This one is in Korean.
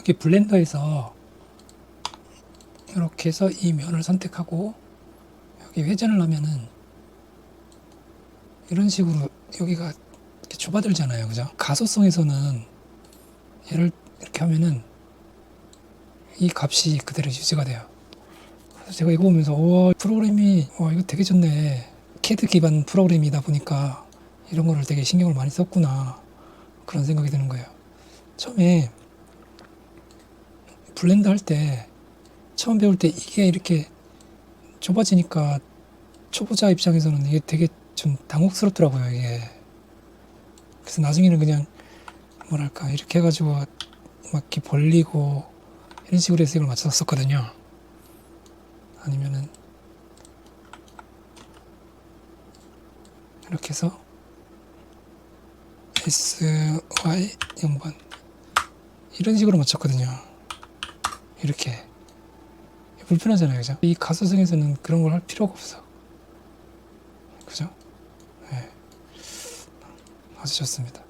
여기 블렌더에서 이렇게 해서 이 면을 선택하고 여기 회전을 하면은 이런 식으로 여기가 이렇게 좁아들잖아요. 그죠? 가소성에서는 얘를 이렇게 하면은 이 값이 그대로 유지가 돼요. 그래서 제가 이거 보면서 와 프로그램이 와 이거 되게 좋네. 캐드 기반 프로그램이다 보니까 이런 거를 되게 신경을 많이 썼구나 그런 생각이 드는 거예요. 처음에 블렌더 할때 처음 배울 때 이게 이렇게 좁아지니까 초보자 입장에서는 이게 되게 좀 당혹스럽더라고요 이게. 그래서 나중에는 그냥 뭐랄까 이렇게 해가지고 막 이렇게 벌리고 이런 식으로 해서 이걸 맞췄었거든요. 아니면은 이렇게 해서 SY 0번 이런 식으로 맞췄거든요. 이렇게 불편하잖아요, 그죠? 이 가소성에서는 그런 걸 할 필요가 없어. 그죠? 네. 아주 좋습니다.